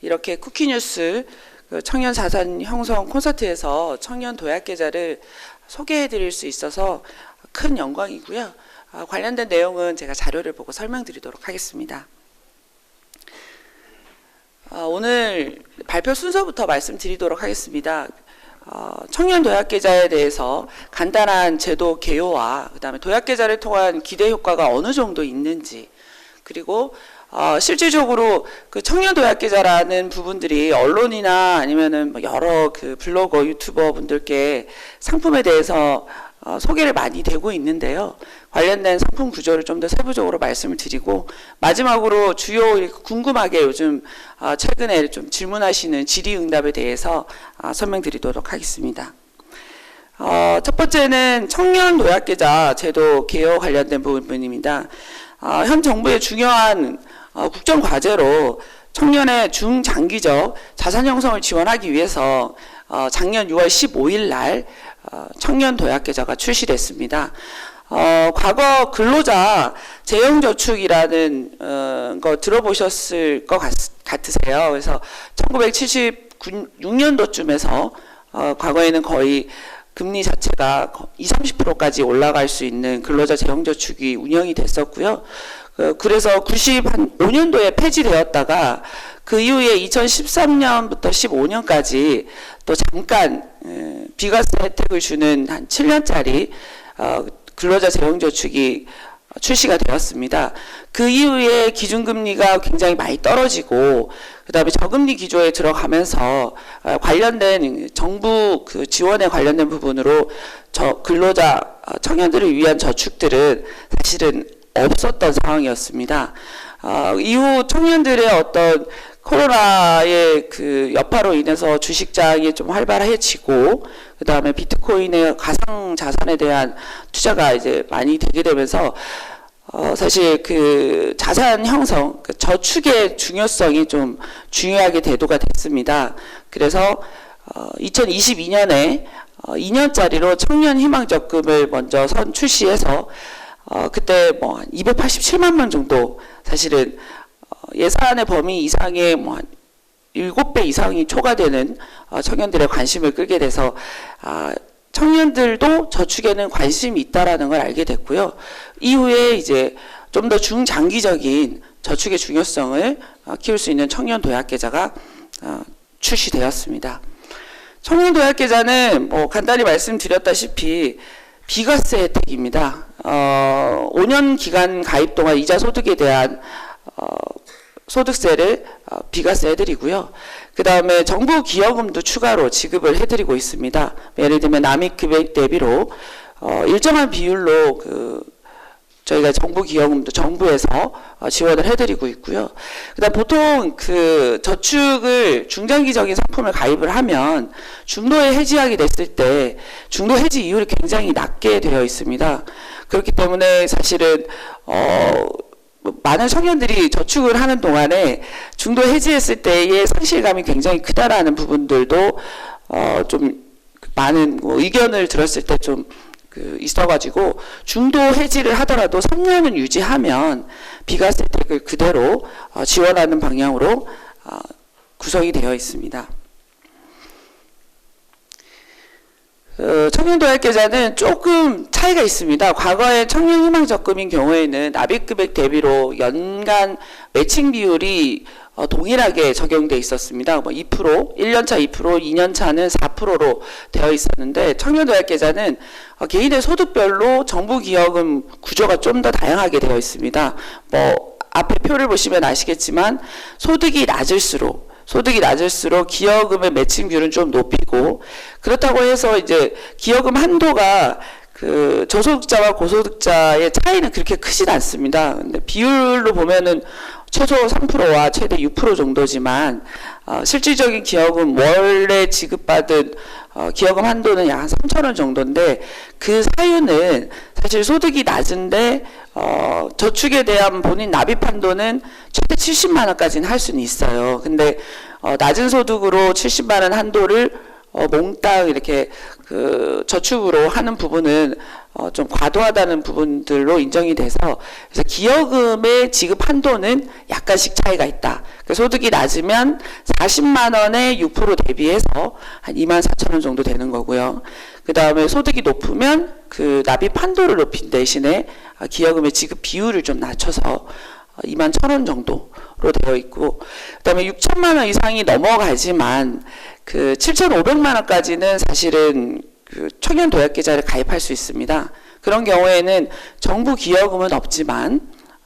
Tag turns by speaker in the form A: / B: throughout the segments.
A: 이렇게 쿠키뉴스 그 청년 자산 형성 콘서트에서 청년 도약 계좌를 소개해 드릴 수 있어서 큰 영광이고요. 아, 관련된 내용은 제가 자료를 보고 설명드리도록 하겠습니다. 아, 오늘 발표 순서부터 말씀드리도록 하겠습니다. 어, 청년 도약 계좌에 대해서 간단한 제도 개요와 그다음에 도약 계좌를 통한 기대 효과가 어느 정도 있는지 그리고 어, 실질적으로 그 청년 도약 계좌라는 부분들이 언론이나 아니면은 뭐 여러 그 블로거 유튜버 분들께 상품에 대해서 어, 소개를 많이 되고 있는데요. 관련된 상품 구조를 좀 더 세부적으로 말씀을 드리고 마지막으로 주요 궁금하게 요즘 어, 최근에 좀 질문하시는 질의응답에 대해서 어, 설명드리도록 하겠습니다. 어, 첫 번째는 청년 도약계좌 제도 개요 관련된 부분입니다. 어, 현 정부의 중요한 어, 국정 과제로 청년의 중장기적 자산 형성을 지원하기 위해서 어, 작년 6월 15일 날 어, 청년 도약 계좌가 출시됐습니다. 어, 과거 근로자 재형저축이라는 어, 거 들어보셨을 것 같, 같으세요. 그래서 1976년도쯤에서 어, 과거에는 거의 금리 자체가 20, 30%까지 올라갈 수 있는 근로자 재형저축이 운영이 됐었고요. 그, 그래서 95년도에 폐지되었다가 그 이후에 2013년부터 15년까지 또 잠깐 에, 비과세 혜택을 주는 한 7년짜리 어, 근로자 재형저축이 출시가 되었습니다. 그 이후에 기준금리가 굉장히 많이 떨어지고 그다음에 저금리 기조에 들어가면서 어, 관련된 정부 그 지원에 관련된 부분으로 저 근로자 어, 청년들을 위한 저축들은 사실은 없었던 상황이었습니다. 어, 이후 청년들의 어떤 코로나의 그 여파로 인해서 주식장이 좀 활발해지고 그 다음에 비트코인의 가상 자산에 대한 투자가 이제 많이 되게 되면서 어, 사실 그 자산 형성, 그 저축의 중요성이 좀 중요하게 대두가 됐습니다. 그래서 어, 2022년에 어, 2년짜리로 청년 희망 적금을 먼저 선 출시해서 어, 그때 뭐 287만 명 정도 사실은 어, 예산의 범위 이상의 뭐한 7배 이상이 초과되는 어, 청년들의 관심을 끌게 돼서 아, 청년들도 저축에는 관심이 있다라는 걸 알게 됐고요. 이후에 이제 좀 더 중장기적인 저축의 중요성을 어, 키울 수 있는 청년 도약 계좌가 어, 출시되었습니다. 청년 도약 계좌는 뭐 간단히 말씀드렸다시피 비과세 혜택입니다. 어, 5년 기간 가입 동안 이자 소득에 대한 어, 소득세를 어, 비과세 해드리고요. 그 다음에 정부 기여금도 추가로 지급을 해드리고 있습니다. 예를 들면 남입금액 대비로 어, 일정한 비율로 그 저희가 정부 기여금도 정부에서 어, 지원을 해드리고 있고요. 그다음 보통 그 저축을 중장기적인 상품을 가입을 하면 중도에 해지하게 됐을 때 중도 해지 이율이 굉장히 낮게 되어 있습니다. 그렇기 때문에 사실은 어 많은 청년들이 저축을 하는 동안에 중도 해지했을 때의 상실감이 굉장히 크다라는 부분들도 어좀 많은 뭐 의견을 들었을 때좀 그 있어가지고 중도 해지를 하더라도 3년은 유지하면 비과세 혜택을 그대로 어, 지원하는 방향으로 어, 구성이 되어 있습니다. 어, 청년도약계좌는 조금 차이가 있습니다. 과거에 청년희망적금인 경우에는 납입금액 대비로 연간 매칭 비율이 어, 동일하게 적용돼 있었습니다. 뭐 2%, 1년차 2%, 2년차는 4%로 되어 있었는데 청년도약계좌는 어, 개인의 소득별로 정부 기여금 구조가 좀 더 다양하게 되어 있습니다. 뭐 앞에 표를 보시면 아시겠지만 소득이 낮을수록 소득이 낮을수록 기여금의 매칭 비율은 좀 높이고 그렇다고 해서 이제 기여금 한도가 그 저소득자와 고소득자의 차이는 그렇게 크진 않습니다. 근데 비율로 보면은 최소 3%와 최대 6% 정도지만 어, 실질적인 기여금 원래 지급받은 어, 기여금 한도는 약 한 3천 원 정도인데 그 사유는 사실 소득이 낮은데 어, 저축에 대한 본인 납입 한도는 최대 70만 원까지는 할 수는 있어요. 근데 어, 낮은 소득으로 70만 원 한도를 어, 몽땅 이렇게 그 저축으로 하는 부분은 어, 좀 과도하다는 부분들로 인정이 돼서 그래서 기여금의 지급 한도는 약간씩 차이가 있다. 그 소득이 낮으면 40만 원에 6% 대비해서 한 2만 4천 원 정도 되는 거고요. 그 다음에 소득이 높으면 그 납입 한도를 높인 대신에 아, 기여금의 지급 비율을 좀 낮춰서 2만 천원 정도로 되어 있고 그 다음에 6천만 원 이상이 넘어가지만 그 7,500만 원까지는 사실은 그 청년 도약 계좌를 가입할 수 있습니다. 그런 경우에는 정부 기여금은 없지만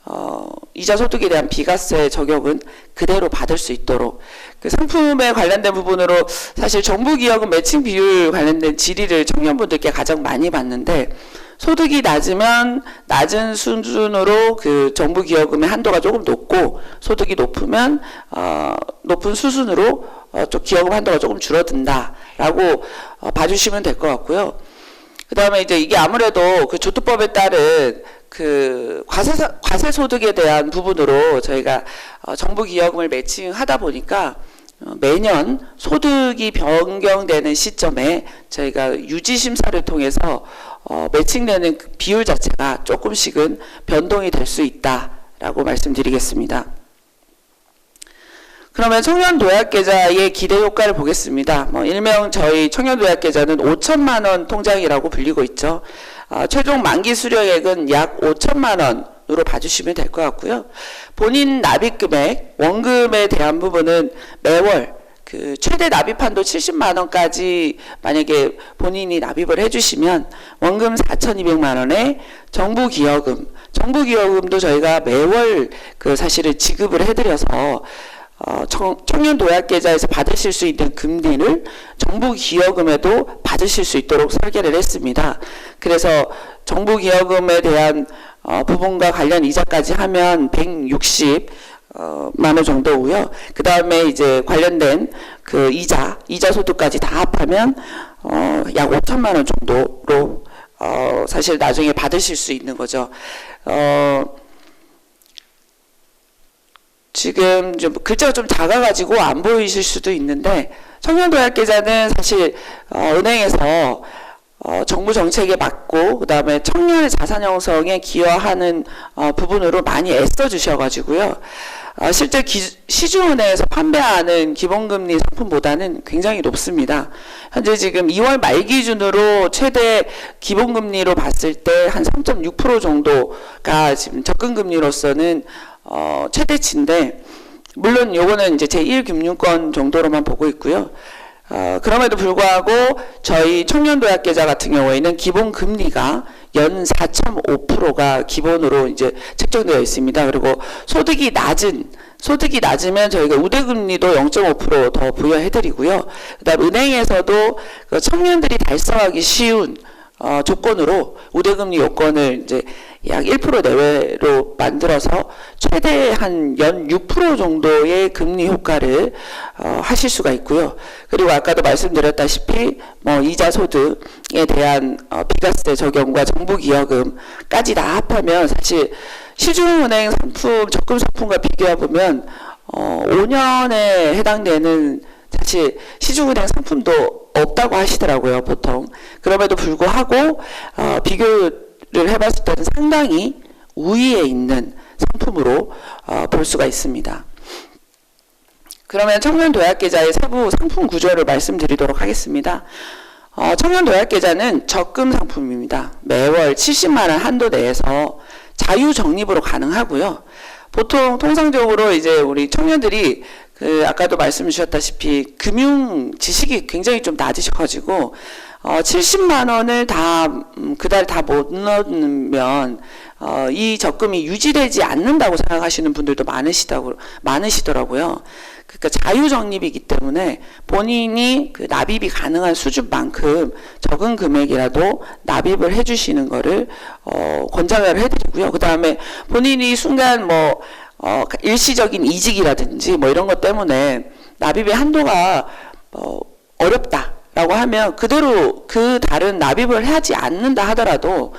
A: 어, 이자 소득에 대한 비과세 적용은 그대로 받을 수 있도록 그 상품에 관련된 부분으로 사실 정부 기여금 매칭 비율 관련된 질의를 청년분들께 가장 많이 받는데 소득이 낮으면 낮은 수준으로 그 정부 기여금의 한도가 조금 높고 소득이 높으면 어, 높은 수준으로 어, 좀 기여금 한도가 조금 줄어든다라고 어, 봐주시면 될 것 같고요. 그 다음에 이제 이게 아무래도 그 조투법에 따른 그 과세 과세 소득에 대한 부분으로 저희가 어, 정부 기여금을 매칭하다 보니까 어, 매년 소득이 변경되는 시점에 저희가 유지 심사를 통해서 어, 매칭되는 그 비율 자체가 조금씩은 변동이 될 수 있다라고 말씀드리겠습니다. 그러면 청년 도약 계좌의 기대 효과를 보겠습니다. 뭐 일명 저희 청년 도약 계좌는 5천만 원 통장이라고 불리고 있죠. 어, 최종 만기 수령액은 약 5천만 원으로 봐주시면 될 것 같고요. 본인 납입 금액, 원금에 대한 부분은 매월 그 최대 납입 한도 70만 원까지 만약에 본인이 납입을 해주시면 원금 4,200만 원에 정부 기여금, 정부 기여금도 저희가 매월 그 사실을 지급을 해드려서 어, 청, 청년 도약 계좌에서 받으실 수 있는 금리를 정부 기여금에도 받으실 수 있도록 설계를 했습니다. 그래서 정부 기여금에 대한 어, 부분과 관련 이자까지 하면 160 어, 만원 정도고요. 그 다음에 이제 관련된 그 이자, 이자 소득까지 다 합하면 어, 약 5천만 원 정도로 어, 사실 나중에 받으실 수 있는 거죠. 어, 지금 좀 글자가 좀 작아가지고 안 보이실 수도 있는데 청년도약 계좌는 사실 어, 은행에서 어, 정부 정책에 맞고 그다음에 청년의 자산 형성에 기여하는 어, 부분으로 많이 애써 주셔가지고요. 어, 실제 기, 시중은행에서 판매하는 기본금리 상품보다는 굉장히 높습니다. 현재 지금 2월 말 기준으로 최대 기본금리로 봤을 때 한 3.6% 정도가 지금 접근금리로서는 어, 최대치인데 물론 요거는 이제 제1금융권 정도로만 보고 있고요. 어, 그럼에도 불구하고 저희 청년도약 계좌 같은 경우에는 기본 금리가 연 4.5%가 기본으로 이제 책정되어 있습니다. 그리고 소득이 낮은 소득이 낮으면 저희가 우대금리도 0.5%더 부여해드리고요. 그다음 은행에서도 그 청년들이 달성하기 쉬운 어, 조건으로 우대금리 요건을 이제 약 1% 내외로 만들어서 최대 한 연 6% 정도의 금리 효과를 어, 하실 수가 있고요. 그리고 아까도 말씀드렸다시피 뭐 이자 소득에 대한 어, 비과세 적용과 정부 기여금까지 다 합하면 사실 시중은행 상품 적금 상품과 비교해 보면 어, 5년에 해당되는 사실 시중은행 상품도 없다고 하시더라고요 보통 그럼에도 불구하고 어, 비교를 해봤을 때는 상당히 우위에 있는 상품으로 어, 볼 수가 있습니다. 그러면 청년 도약 계좌의 세부 상품 구조를 말씀드리도록 하겠습니다. 어, 청년 도약 계좌는 적금 상품입니다. 매월 70만 원 한도 내에서 자유 적립으로 가능하고요. 보통 통상적으로 이제 우리 청년들이 그 아까도 말씀 주셨다시피 금융 지식이 굉장히 좀 낮으셔가지고 어 70만 원을 다 음, 그달 다 못 넣으면 어, 이 적금이 유지되지 않는다고 생각하시는 분들도 많으시다고 많으시더라고요. 그러니까 자유 적립이기 때문에 본인이 그 납입이 가능한 수준만큼 적은 금액이라도 납입을 해주시는 거를 어, 권장을 해드리고요. 그 다음에 본인이 순간 뭐 어, 일시적인 이직이라든지 뭐 이런 것 때문에 납입의 한도가 어, 어렵다 라고 하면 그대로 그 다른 납입을 하지 않는다 하더라도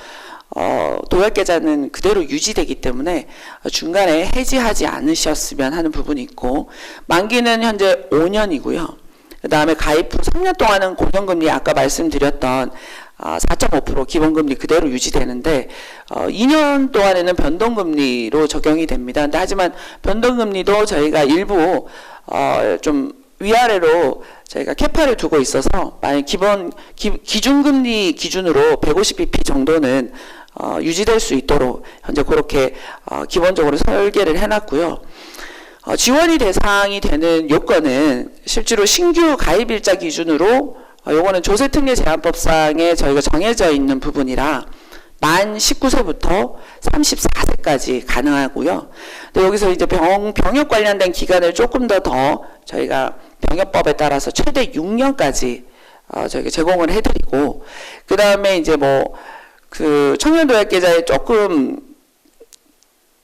A: 어, 도약 계좌는 그대로 유지되기 때문에 중간에 해지하지 않으셨으면 하는 부분이 있고 만기는 현재 5년이고요. 그 다음에 가입 후 3년 동안은 고정금리 아까 말씀드렸던 아, 4.5% 기본금리 그대로 유지되는데 어, 2년 동안에는 변동금리로 적용이 됩니다. 근데 하지만 변동금리도 저희가 일부 어, 좀 위아래로 저희가 캐파를 두고 있어서 만약 기본 기, 기준금리 기준으로 150bp 정도는 어, 유지될 수 있도록 현재 그렇게 어, 기본적으로 설계를 해놨고요. 어, 지원이 대상이 되는 요건은 실제로 신규 가입일자 기준으로 어, 요거는 조세특례 제한법상에 저희가 정해져 있는 부분이라 만 19세부터 34세까지 가능하고요. 근데 여기서 이제 병, 병역 관련된 기간을 조금 더 더 저희가 병역법에 따라서 최대 6년까지 어, 저희가 제공을 해드리고 그 다음에 이제 뭐 그 청년도약 계좌에 조금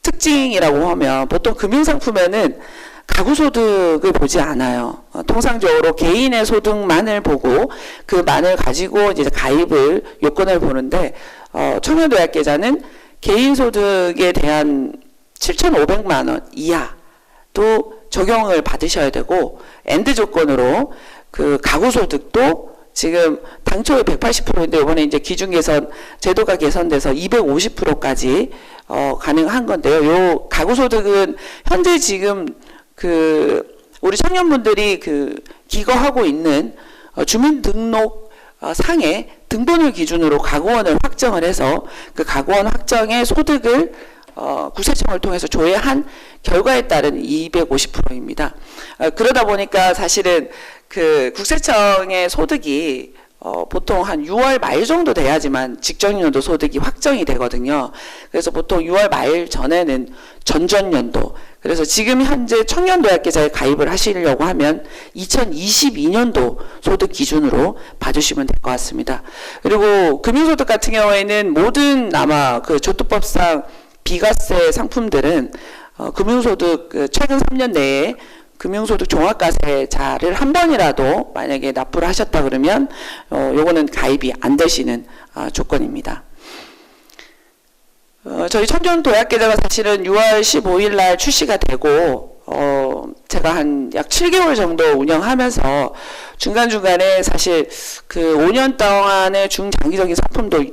A: 특징이라고 하면 보통 금융상품에는 가구 소득을 보지 않아요. 어, 통상적으로 개인의 소득만을 보고 그만을 가지고 이제 가입을 요건을 보는데 어, 청년도약 계좌는 개인 소득에 대한 7,500만 원 이하도 적용을 받으셔야 되고 엔드 조건으로 그 가구소득도 지금 당초에 180%인데 이번에 이제 기준 개선 제도가 개선돼서 250%까지 어, 가능한 건데요. 요 가구소득은 현재 지금 그 우리 청년분들이 그 기거하고 있는 어, 주민등록 어, 상에 등본을 기준으로 가구원을 확정을 해서 그 가구원 확정의 소득을 어, 구세청을 통해서 조회한 결과에 따른 250%입니다. 어, 그러다 보니까 사실은 그 국세청의 소득이 어, 보통 한 6월 말 정도 돼야지만 직전년도 소득이 확정이 되거든요. 그래서 보통 6월 말 전에는 전전년도. 그래서 지금 현재 청년도약계좌에 가입을 하시려고 하면 2022년도 소득 기준으로 봐주시면 될 것 같습니다. 그리고 금융소득 같은 경우에는 모든 아마 그 조투법상 비과세 상품들은 어, 금융소득 그 최근 3년 내에 금융소득 종합과세자를 한 번이라도 만약에 납부를 하셨다 그러면 어, 요거는 가입이 안 되시는 아, 조건입니다. 어, 저희 청년 도약계좌가 사실은 6월 15일 날 출시가 되고 어, 제가 한 약 7개월 정도 운영하면서 중간중간에 사실 그 5년 동안의 중장기적인 상품도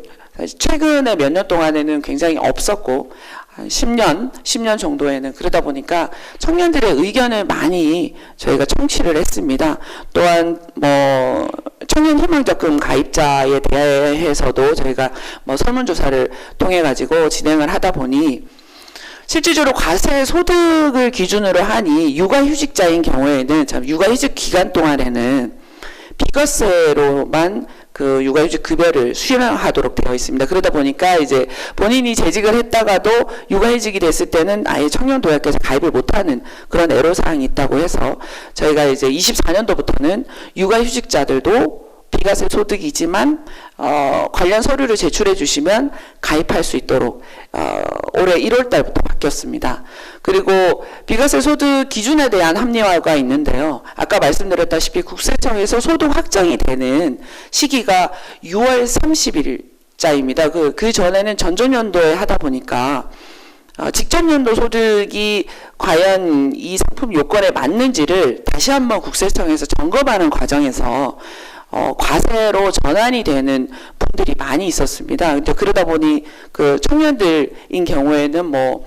A: 최근에 몇 년 동안에는 굉장히 없었고 한 10년, 10년 정도에는 그러다 보니까 청년들의 의견을 많이 저희가 청취를 했습니다. 또한 뭐 청년 희망적금 가입자에 대해서도 저희가 뭐 설문조사를 통해 가지고 진행을 하다 보니 실질적으로 과세 소득을 기준으로 하니 육아휴직자인 경우에는 참 육아휴직 기간 동안에는 비과세로만 그 육아휴직 급여를 수령하도록 되어 있습니다. 그러다 보니까 이제 본인이 재직을 했다가도 육아휴직이 됐을 때는 아예 청년도약계좌 가입을 못하는 그런 애로사항이 있다고 해서 저희가 이제 24년도부터는 육아휴직자들도 비과세 소득이지만 어, 관련 서류를 제출해 주시면 가입할 수 있도록 어, 올해 1월 달부터 바뀌었습니다. 그리고 비과세 소득 기준에 대한 합리화가 있는데요. 아까 말씀드렸다시피 국세청에서 소득 확정이 되는 시기가 6월 30일자입니다. 그, 그 전에는 전전년도에 하다 보니까 어, 직전 연도 소득이 과연 이 상품 요건에 맞는지를 다시 한번 국세청에서 점검하는 과정에서 어, 과세로 전환이 되는 분들이 많이 있었습니다. 근데 그러다 보니 그 청년들인 경우에는 뭐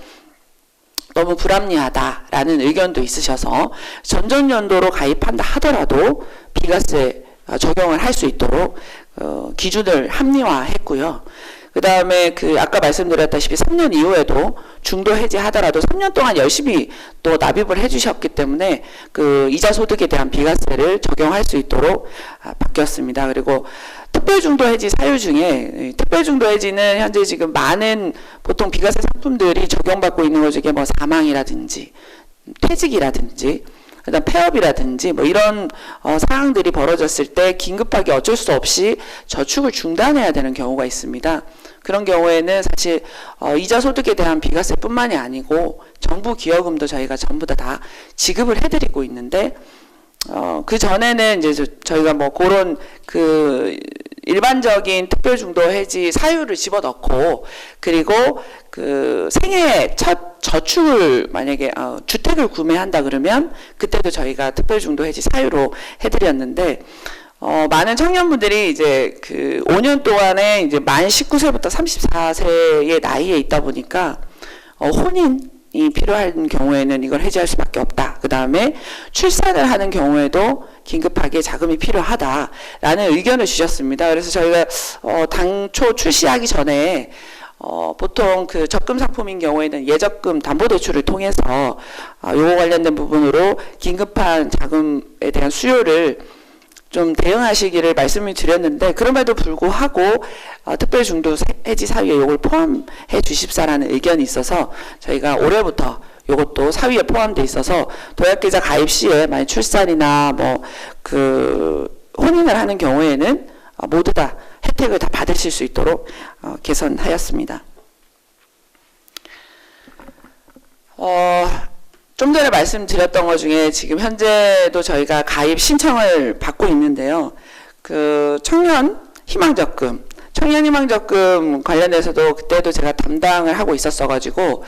A: 너무 불합리하다라는 의견도 있으셔서 전전년도로 가입한다 하더라도 비과세 어, 적용을 할 수 있도록 어, 기준을 합리화했고요. 그 다음에 그 아까 말씀드렸다시피 3년 이후에도 중도 해지하더라도 3년 동안 열심히 또 납입을 해주셨기 때문에 그 이자 소득에 대한 비과세를 적용할 수 있도록 아, 바뀌었습니다. 그리고 특별 중도 해지 사유 중에 이 특별 중도 해지는 현재 지금 많은 보통 비과세 상품들이 적용받고 있는 것 중에 뭐 사망이라든지 퇴직이라든지 그다음 폐업이라든지 뭐 이런 어, 사항들이 벌어졌을 때 긴급하게 어쩔 수 없이 저축을 중단해야 되는 경우가 있습니다. 그런 경우에는 사실 어, 이자 소득에 대한 비과세뿐만이 아니고 정부 기여금도 저희가 전부 다, 다 지급을 해드리고 있는데 어, 그 전에는 이제 저, 저희가 뭐 그런 그 일반적인 특별 중도 해지 사유를 집어넣고 그리고 그 생애 첫 저축을 만약에 어, 주택을 구매한다 그러면 그때도 저희가 특별 중도 해지 사유로 해드렸는데 어, 많은 청년분들이 이제 그 5년 동안에 이제 만 19세부터 34세의 나이에 있다 보니까 어, 혼인 이 필요한 경우에는 이걸 해지할 수밖에 없다. 그 다음에 출산을 하는 경우에도 긴급하게 자금이 필요하다라는 의견을 주셨습니다. 그래서 저희가 어, 당초 출시하기 전에 어, 보통 그 적금 상품인 경우에는 예적금 담보대출을 통해서 어, 요거 관련된 부분으로 긴급한 자금에 대한 수요를 좀 대응하시기를 말씀을 드렸는데 그럼에도 불구하고 어, 특별 중도 세- 해지 사유에 이걸 포함해 주십사라는 의견이 있어서 저희가 올해부터 이것도 사위에 포함돼 있어서 도약계좌 가입 시에 만약 출산이나 뭐 그 혼인을 하는 경우에는 어, 모두 다 혜택을 다 받으실 수 있도록 어, 개선하였습니다. 어, 좀 전에 말씀드렸던 것 중에 지금 현재도 저희가 가입 신청을 받고 있는데요. 그 청년 희망적금, 청년 희망적금 관련해서도 그때도 제가 담당을 하고 있었어가지고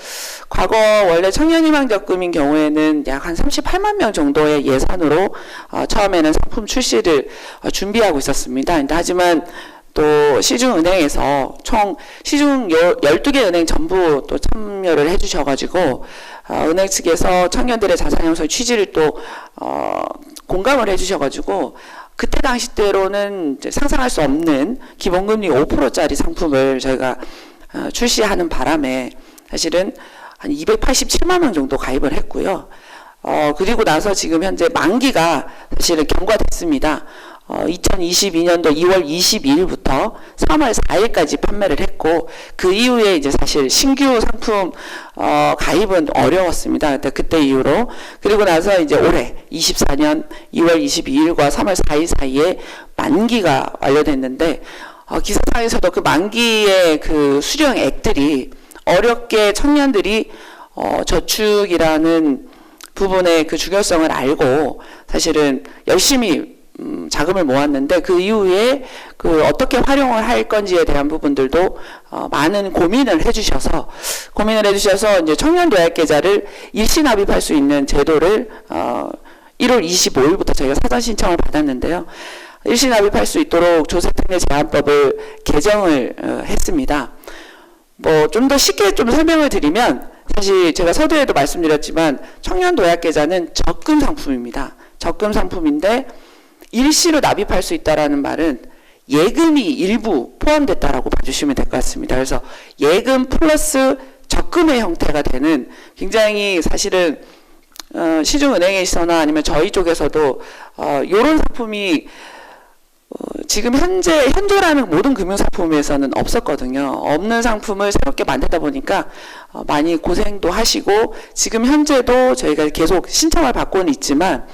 A: 과거 원래 청년 희망적금인 경우에는 약 한 38만 명 정도의 예산으로 어, 처음에는 상품 출시를 어, 준비하고 있었습니다. 하지만 또 시중은행에서 총 시중 12개 은행 전부 또 참여를 해주셔가지고 어, 은행 측에서 청년들의 자산 형성 취지를 또 어, 공감을 해주셔가지고 그때 당시 때로는 상상할 수 없는 기본금리 5%짜리 상품을 저희가 어, 출시하는 바람에 사실은 한 287만 명 정도 가입을 했고요. 어, 그리고 나서 지금 현재 만기가 사실은 경과됐습니다. 어, 2022년도 2월 22일부터 3월 4일까지 판매를 했고 그 이후에 이제 사실 신규 상품 어, 가입은 어려웠습니다. 그때 이후로 그리고 나서 이제 올해 24년 2월 22일과 3월 4일 사이에 만기가 완료됐는데 어, 기사상에서도 그 만기의 그 수령액들이 어렵게 청년들이 어, 저축이라는 부분의 그 중요성을 알고 사실은 열심히 음, 자금을 모았는데 그 이후에 그 어떻게 활용을 할 건지에 대한 부분들도 어, 많은 고민을 해주셔서 고민을 해주셔서 이제 청년 도약 계좌를 일시 납입할 수 있는 제도를 어, 1월 25일부터 저희가 사전 신청을 받았는데요. 일시 납입할 수 있도록 조세특례 제한법을 개정을 어, 했습니다. 뭐 좀 더 쉽게 좀 설명을 드리면 사실 제가 서두에도 말씀드렸지만 청년 도약 계좌는 적금 상품입니다. 적금 상품인데 일시로 납입할 수 있다라는 말은 예금이 일부 포함됐다라고 봐주시면 될 것 같습니다. 그래서 예금 플러스 적금의 형태가 되는 굉장히 사실은 어, 시중은행에서나 아니면 저희 쪽에서도 어, 이런 상품이 어, 지금 현재 현존하는 모든 금융상품에서는 없었거든요. 없는 상품을 새롭게 만들다 보니까 어, 많이 고생도 하시고 지금 현재도 저희가 계속 신청을 받고는 있지만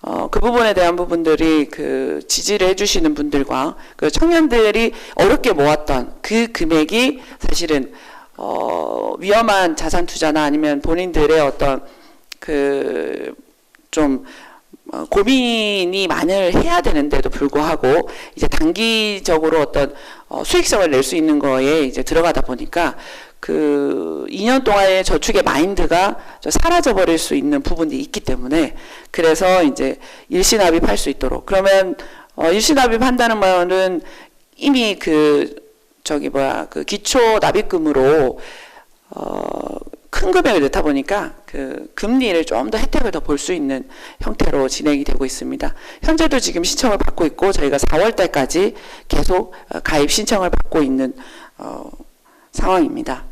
A: 어, 그 부분에 대한 부분들이 그 지지를 해주시는 분들과 그 청년들이 어렵게 모았던 그 금액이 사실은 어, 위험한 자산 투자나 아니면 본인들의 어떤 그좀 어, 고민이 많을 해야 되는데도 불구하고 이제 단기적으로 어떤 어, 수익성을 낼 수 있는 거에 이제 들어가다 보니까 그 2년 동안의 저축의 마인드가 좀 사라져 버릴 수 있는 부분이 있기 때문에 그래서 이제 일시 납입할 수 있도록 그러면 어, 일시 납입한다는 말은 이미 그 저기 뭐야 그 기초 납입금으로 어, 큰 금액을 넣다 보니까 그 금리를 좀 더 혜택을 더 볼 수 있는 형태로 진행이 되고 있습니다. 현재도 지금 신청을 받고 있고 저희가 4월 달까지 계속 어, 가입 신청을 받고 있는 어, 상황입니다.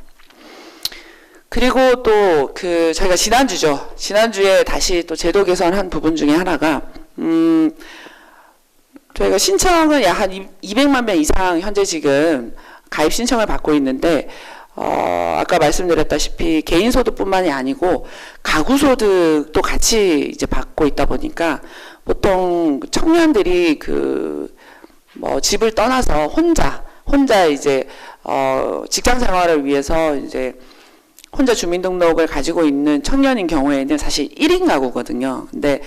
A: 그리고 또 그 저희가 지난주죠. 지난주에 다시 또 제도 개선한 부분 중에 하나가 음 저희가 신청은 약 한 200만 명 이상 현재 지금 가입 신청을 받고 있는데 어, 아까 말씀드렸다시피 개인 소득뿐만이 아니고 가구 소득도 같이 이제 받고 있다 보니까 보통 청년들이 그 뭐 집을 떠나서 혼자 혼자 이제 어, 직장 생활을 위해서 이제 혼자 주민등록을 가지고 있는 청년인 경우에는 사실 1인 가구거든요. 근데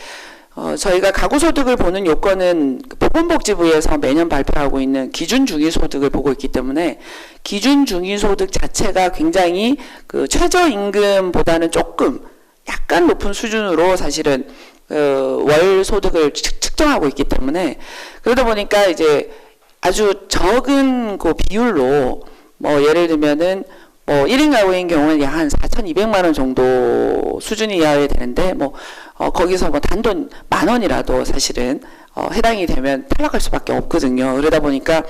A: 어, 저희가 가구소득을 보는 요건은 보건복지부에서 매년 발표하고 있는 기준 중위소득을 보고 있기 때문에 기준 중위소득 자체가 굉장히 그 최저임금보다는 조금 약간 높은 수준으로 사실은 그 월 소득을 측- 측정하고 있기 때문에 그러다 보니까 이제 아주 적은 그 비율로 뭐 예를 들면은 뭐 1인 가구인 경우는 약 한 4,200만 원 정도 수준이어야 되는데 뭐 어, 거기서 뭐 단돈 만 원이라도 사실은 어, 해당이 되면 탈락할 수밖에 없거든요. 그러다 보니까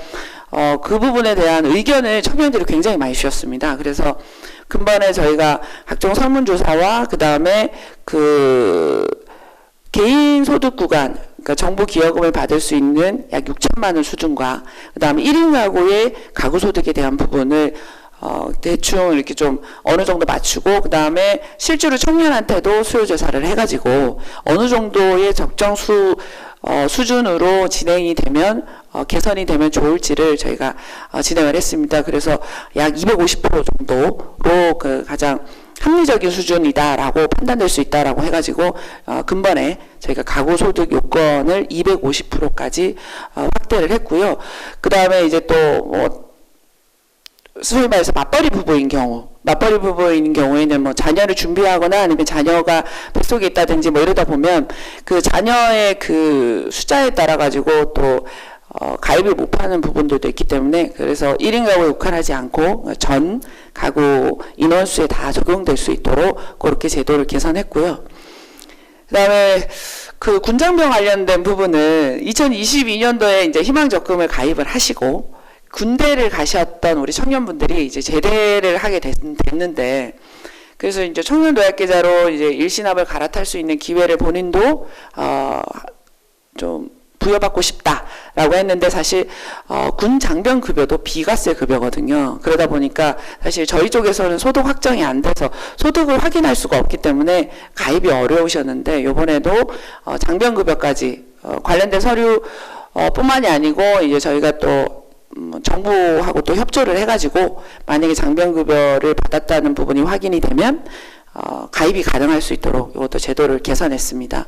A: 어, 그 부분에 대한 의견을 청년들이 굉장히 많이 주셨습니다. 그래서 근반에 저희가 각종 설문조사와 그 다음에 그 개인 소득 구간, 그러니까 정부 기여금을 받을 수 있는 약 6천만 원 수준과 그다음에 1인 가구의 가구 소득에 대한 부분을 어, 대충 이렇게 좀 어느 정도 맞추고 그 다음에 실제로 청년한테도 수요 조사를 해가지고 어느 정도의 적정 수 어, 수준으로 진행이 되면 어, 개선이 되면 좋을지를 저희가 어, 진행을 했습니다. 그래서 약 250% 정도로 그 가장 합리적인 수준이다라고 판단될 수 있다라고 해가지고 어, 근본에 저희가 가구 소득 요건을 250%까지 어, 확대를 했고요. 그 다음에 이제 또 뭐 소위 말해서 맞벌이 부부인 경우, 맞벌이 부부인 경우에는 뭐 자녀를 준비하거나 아니면 자녀가 뱃속에 있다든지 뭐 이러다 보면 그 자녀의 그 숫자에 따라 가지고 또 어, 가입을 못 하는 부분들도 있기 때문에 그래서 1인 가구에 육한하지 않고 전 가구 인원수에 다 적용될 수 있도록 그렇게 제도를 개선했고요. 그 다음에 그 군장병 관련된 부분은 2022년도에 이제 희망 적금을 가입을 하시고 군대를 가셨던 우리 청년분들이 이제 제대를 하게 됐, 됐는데 그래서 이제 청년 도약계좌로 이제 일신압을 갈아탈 수 있는 기회를 본인도 어 좀 부여받고 싶다라고 했는데 사실 어, 군 장병 급여도 비과세 급여거든요. 그러다 보니까 사실 저희 쪽에서는 소득 확정이 안 돼서 소득을 확인할 수가 없기 때문에 가입이 어려우셨는데 이번에도 어, 장병 급여까지 어, 관련된 서류 어, 뿐만이 아니고 이제 저희가 또 음, 정부하고 또 협조를 해가지고 만약에 장병급여를 받았다는 부분이 확인이 되면 어, 가입이 가능할 수 있도록 이것도 제도를 개선했습니다.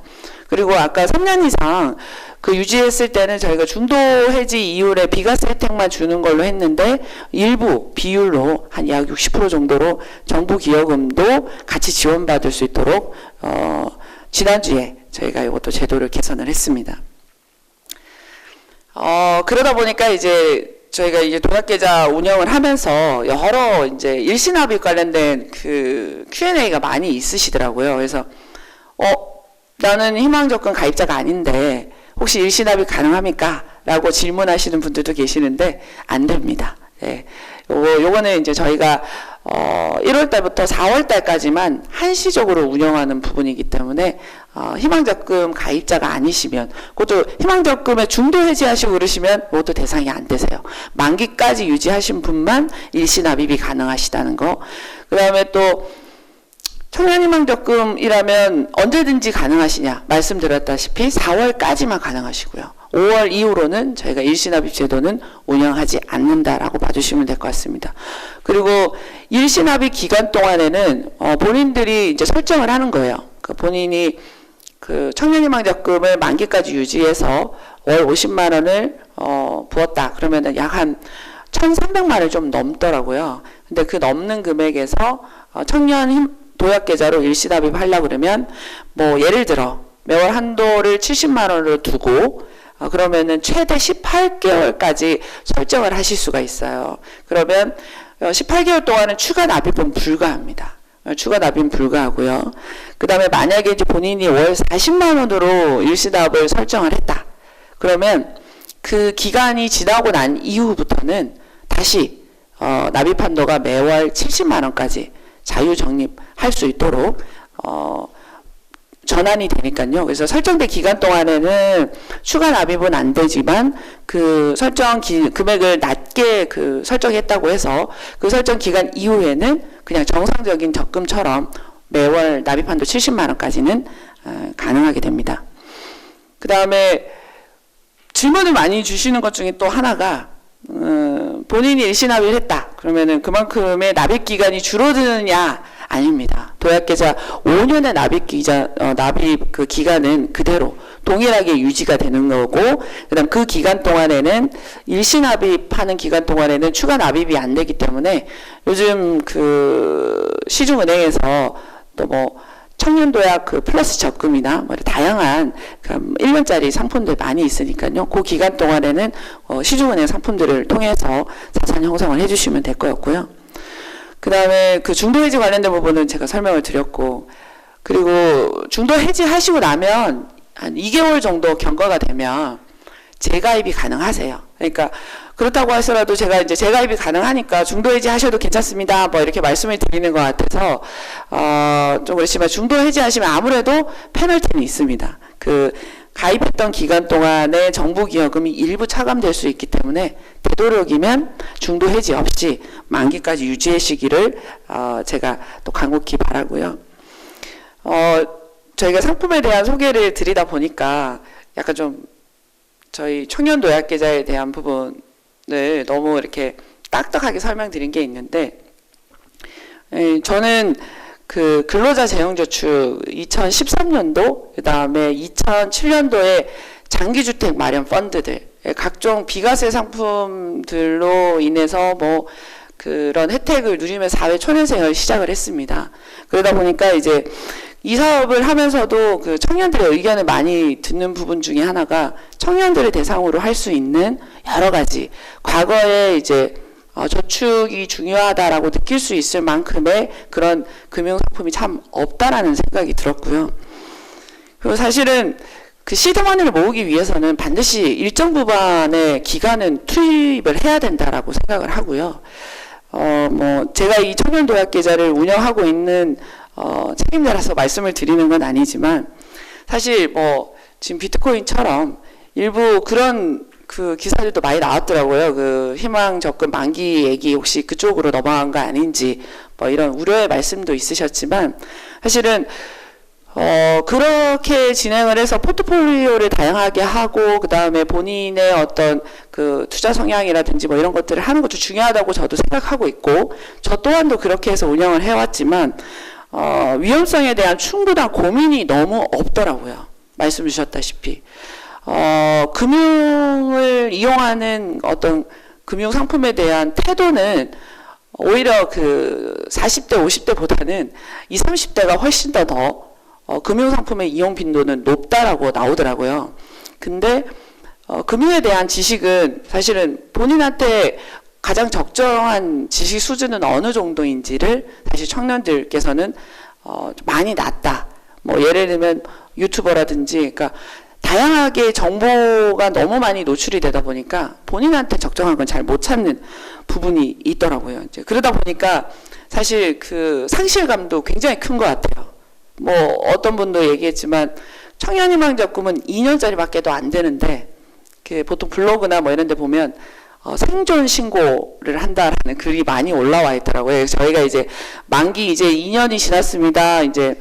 A: 그리고 아까 3년 이상 그 유지했을 때는 저희가 중도 해지 이후에 비과세 혜택만 주는 걸로 했는데 일부 비율로 한 약 60% 정도로 정부 기여금도 같이 지원받을 수 있도록 어, 지난주에 저희가 이것도 제도를 개선을 했습니다. 어, 그러다 보니까 이제 저희가 이제 도약계좌 운영을 하면서 여러 이제 일신압입 관련된 그 Q&A가 많이 있으시더라고요. 그래서 어, 나는 희망적금 가입자가 아닌데 혹시 일신압이 가능합니까? 라고 질문하시는 분들도 계시는데 안 됩니다. 예. 요거, 요거는 이제 저희가 어, 1월 달부터 4월 달까지만 한시적으로 운영하는 부분이기 때문에 어, 희망적금 가입자가 아니시면 그것도 희망적금에 중도 해지하시고 그러시면 그것도 대상이 안 되세요. 만기까지 유지하신 분만 일시 납입이 가능하시다는 거. 그 다음에 또 청년희망적금이라면 언제든지 가능하시냐 말씀드렸다시피 4월까지만 가능하시고요. 5월 이후로는 저희가 일시납입 제도는 운영하지 않는다라고 봐주시면 될 것 같습니다. 그리고 일시납입 기간 동안에는 어, 본인들이 이제 설정을 하는 거예요. 그 본인이 그 청년희망 적금을 만기까지 유지해서 월 50만 원을 어, 부었다. 그러면은 약 한 1,300만 원을 좀 넘더라고요. 근데 그 넘는 금액에서 어, 청년 힘, 도약 계좌로 일시납입 하려고 그러면 뭐 예를 들어 매월 한도를 70만 원으로 두고 어, 그러면은 최대 18개월까지 설정을 하실 수가 있어요. 그러면 어, 18개월 동안은 추가 납입은 불가합니다. 어, 추가 납입 불가하고요. 그 다음에 만약에 본인이 월 40만 원으로 일시납을 설정을 했다. 그러면 그 기간이 지나고 난 이후부터는 다시 어, 납입 한도가 매월 70만 원까지 자유 적립할 수 있도록 어, 전환이 되니까요. 그래서 설정된 기간 동안에는 추가 납입은 안 되지만 그 설정 기, 금액을 낮게 그 설정했다고 해서 그 설정 기간 이후에는 그냥 정상적인 적금처럼 매월 납입 한도 70만 원까지는 어, 가능하게 됩니다. 그 다음에 질문을 많이 주시는 것 중에 또 하나가 어, 본인이 일시납입을 했다. 그러면은 그만큼의 납입 기간이 줄어드느냐? 아닙니다. 도약계좌 5년의 납입 기자 어, 납입 그 기간은 그대로 동일하게 유지가 되는 거고 그다음 그 기간 동안에는 일시 납입하는 기간 동안에는 추가 납입이 안 되기 때문에 요즘 그 시중은행에서 또 뭐 청년도약 그 플러스 적금이나 뭐 다양한 그 1년짜리 상품들 많이 있으니까요. 그 기간 동안에는 어, 시중은행 상품들을 통해서 자산 형성을 해주시면 될 거였고요. 그 다음에 그 중도 해지 관련된 부분은 제가 설명을 드렸고, 그리고 중도 해지 하시고 나면 한 2개월 정도 경과가 되면 재가입이 가능하세요. 그러니까 그렇다고 하더라도 제가 이제 재가입이 가능하니까 중도 해지 하셔도 괜찮습니다. 뭐 이렇게 말씀을 드리는 것 같아서 어좀 그렇지만 중도 해지 하시면 아무래도 페널티는 있습니다. 그 가입했던 기간 동안에 정부 기여금이 일부 차감될 수 있기 때문에 되도록이면 중도 해지 없이 만기까지 유지하시기를 어 제가 또 간곡히 바라고요. 어 저희가 상품에 대한 소개를 드리다 보니까 약간 좀 저희 청년 도약 계좌에 대한 부분을 너무 이렇게 딱딱하게 설명드린 게 있는데 에, 저는 그 근로자 재형저축 2013년도 그다음에 2007년도에 장기주택 마련 펀드들 예, 각종 비과세 상품들로 인해서 뭐 그런 혜택을 누리며 사회 초년생을 시작을 했습니다. 그러다 보니까 이제 이 사업을 하면서도 그 청년들의 의견을 많이 듣는 부분 중에 하나가 청년들을 대상으로 할 수 있는 여러 가지 과거에 이제 어, 저축이 중요하다라고 느낄 수 있을 만큼의 그런 금융상품이 참 없다라는 생각이 들었고요. 그리고 사실은 그 시드머니를 모으기 위해서는 반드시 일정 부분의 기간은 투입을 해야 된다라고 생각을 하고요. 어, 뭐, 제가 이 청년도약 계좌를 운영하고 있는 어, 책임자라서 말씀을 드리는 건 아니지만 사실 뭐 지금 비트코인처럼 일부 그런 그 기사들도 많이 나왔더라고요. 그 희망 접근 만기 얘기 혹시 그쪽으로 넘어간 거 아닌지 뭐 이런 우려의 말씀도 있으셨지만 사실은 어 그렇게 진행을 해서 포트폴리오를 다양하게 하고 그 다음에 본인의 어떤 그 투자 성향이라든지 뭐 이런 것들을 하는 것도 중요하다고 저도 생각하고 있고 저 또한도 그렇게 해서 운영을 해왔지만 어, 위험성에 대한 충분한 고민이 너무 없더라고요. 말씀 주셨다시피. 어, 금융을 이용하는 어떤 금융 상품에 대한 태도는 오히려 그 40대, 50대보다는 20, 30대가 훨씬 더 더, 어, 금융 상품의 이용 빈도는 높다라고 나오더라고요. 근데, 어, 금융에 대한 지식은 사실은 본인한테 가장 적정한 지식 수준은 어느 정도인지를 사실 청년들께서는 어, 많이 낮다. 뭐 예를 들면 유튜버라든지 그러니까 다양하게 정보가 너무 많이 노출이 되다 보니까 본인한테 적정한 건 잘 못 찾는 부분이 있더라고요. 이제 그러다 보니까 사실 그 상실감도 굉장히 큰 것 같아요. 뭐 어떤 분도 얘기했지만 청년희망 적금은 2년짜리밖에도 안 되는데 그 보통 블로그나 뭐 이런 데 보면 어, 생존 신고를 한다라는 글이 많이 올라와 있더라고요. 저희가 이제 만기 이제 2년이 지났습니다. 이제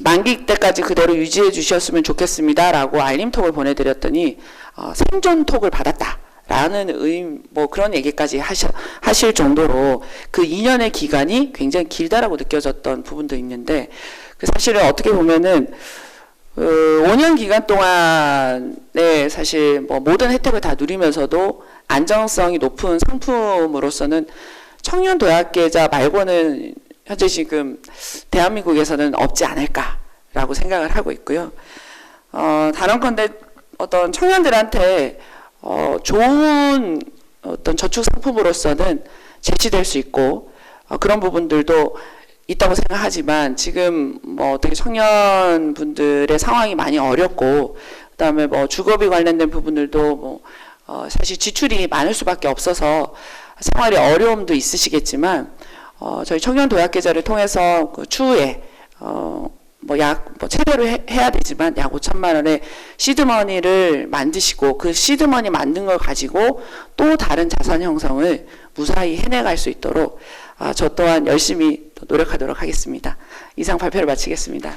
A: 만기 때까지 그대로 유지해 주셨으면 좋겠습니다 라고 알림톡을 보내드렸더니 어, 생존톡을 받았다. 라는 의, 뭐 그런 얘기까지 하셔, 하실 정도로 그 2년의 기간이 굉장히 길다라고 느껴졌던 부분도 있는데 그 사실은 어떻게 보면은 어, 5년 기간 동안에 사실 뭐 모든 혜택을 다 누리면서도 안정성이 높은 상품으로서는 청년 도약계좌 말고는 현재 지금 대한민국에서는 없지 않을까라고 생각을 하고 있고요. 어, 다른건데 어떤 청년들한테 어, 좋은 어떤 저축 상품으로서는 제시될 수 있고 어, 그런 부분들도 있다고 생각하지만 지금 뭐 어떻게 청년분들의 상황이 많이 어렵고 그다음에 뭐 주거비 관련된 부분들도 뭐 어, 사실 지출이 많을 수밖에 없어서 생활에 어려움도 있으시겠지만 어, 저희 청년 도약 계좌를 통해서 그 추후에 어, 뭐 약 뭐 최대로 해, 해야 되지만 약 5천만 원의 시드머니를 만드시고 그 시드머니 만든 걸 가지고 또 다른 자산 형성을 무사히 해내갈 수 있도록 아, 저 또한 열심히 노력하도록 하겠습니다. 이상 발표를 마치겠습니다.